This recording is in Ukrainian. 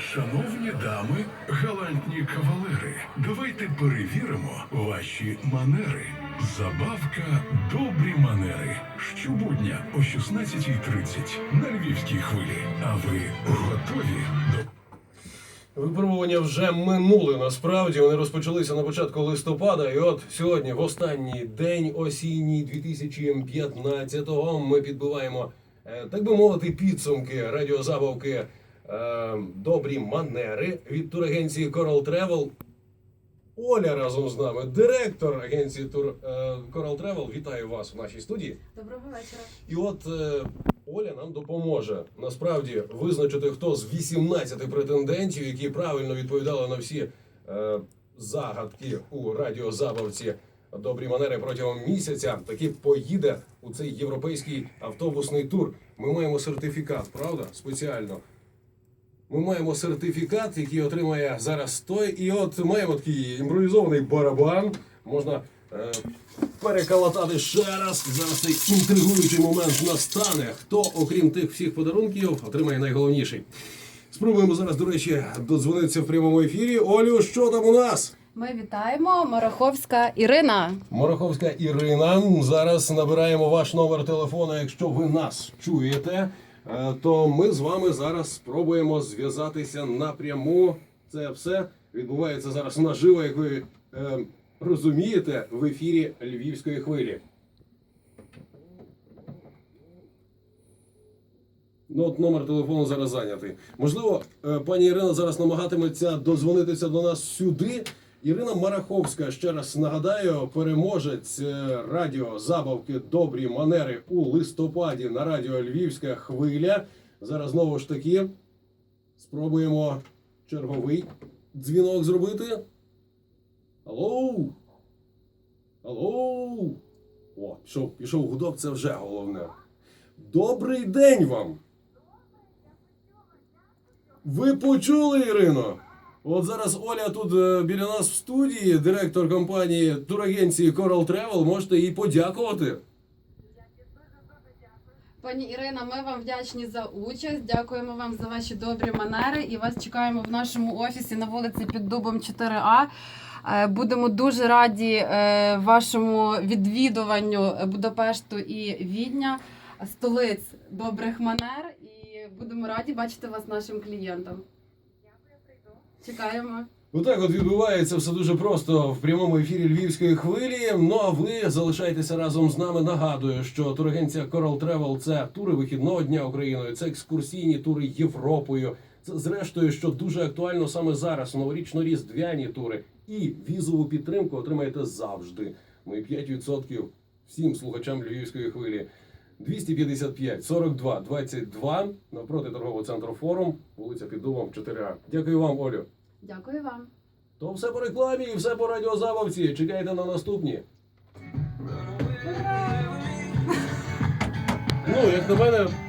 Файні дами, галантні кавалери. Давайте перевіримо ваші манери. Забавка добрі манери. Щобудня о 16.30 на львівській хвилі. А ви готові до Випробування вже минули. Насправді вони розпочалися на початку листопада. І от сьогодні, в останній день осінній 2015-го, ми підбиваємо, е, так би мовити, підсумки радіозабавки Добрі манери від турагенції Coral Travel. Оля разом з нами, директор агенції Тур е, Coral Travel. Вітаю вас в нашій студії. Доброго вечора. І от е, Оля нам допоможе насправді визначити, хто з 18 претендентів, які правильно відповідали на всі е, загадки у радіозабавці добрі манери протягом місяця, таки поїде у цей європейський автобусний тур. Ми маємо сертифікат, правда? Спеціально. Ми маємо сертифікат, який отримає зараз той. І от маємо такий імпровізований барабан. Можна е, переколотати ще раз. Зараз цей інтригуючий момент настане. Хто, окрім тих всіх подарунків, отримає найголовніший. Спробуємо зараз, до речі, додзвонитися в прямому ефірі. Олю, що там у нас? Ми вітаємо Мараховська Ірина. Мороховська Ірина. Зараз набираємо ваш номер телефону. Якщо ви нас чуєте, то ми з вами зараз спробуємо зв'язатися напряму. Це все відбувається зараз наживо, як ви е, розумієте, в ефірі Львівської хвилі. Ну, от номер телефону зараз зайнятий. Можливо, е, пані Ірина зараз намагатиметься дозвонитися до нас сюди. Ірина Мараховська, ще раз нагадаю, переможець е, радіо забавки Добрі манери у листопаді на радіо Львівська хвиля. Зараз знову ж таки спробуємо черговий дзвінок зробити. Алло? Алло? О, пішов, пішов гудок, це вже головне. Добрий день вам! Ви почули, Ірино? От зараз Оля тут е, біля нас в студії, директор компанії турагенції Coral Travel. Можете їй подякувати. Пані Ірина, ми вам вдячні за участь. Дякуємо вам за ваші добрі манери і вас чекаємо в нашому офісі на вулиці під дубом 4А. Е, Будемо дуже раді е, вашому відвідуванню Будапешту і Відня, столиць добрих манер. І будемо раді бачити вас нашим клієнтам. Чекаємо. Отак от відбувається все дуже просто в прямому ефірі Львівської хвилі. Ну а ви залишайтеся разом з нами. Нагадую, що турагенція Coral Travel – це тури вихідного дня Україною, це екскурсійні тури Європою. Це зрештою, що дуже актуально саме зараз. Новорічно-різдвяні тури і візову підтримку отримаєте завжди. Ми 5% всім слухачам Львівської хвилі. 255 42 22 навпроти торгового центру форум, вулиця Під Дубом, 4А. Дякую вам, Олю. Дякую вам. То все по рекламі і все по радіозабавці. Чекайте на наступні. Ну, як на мене,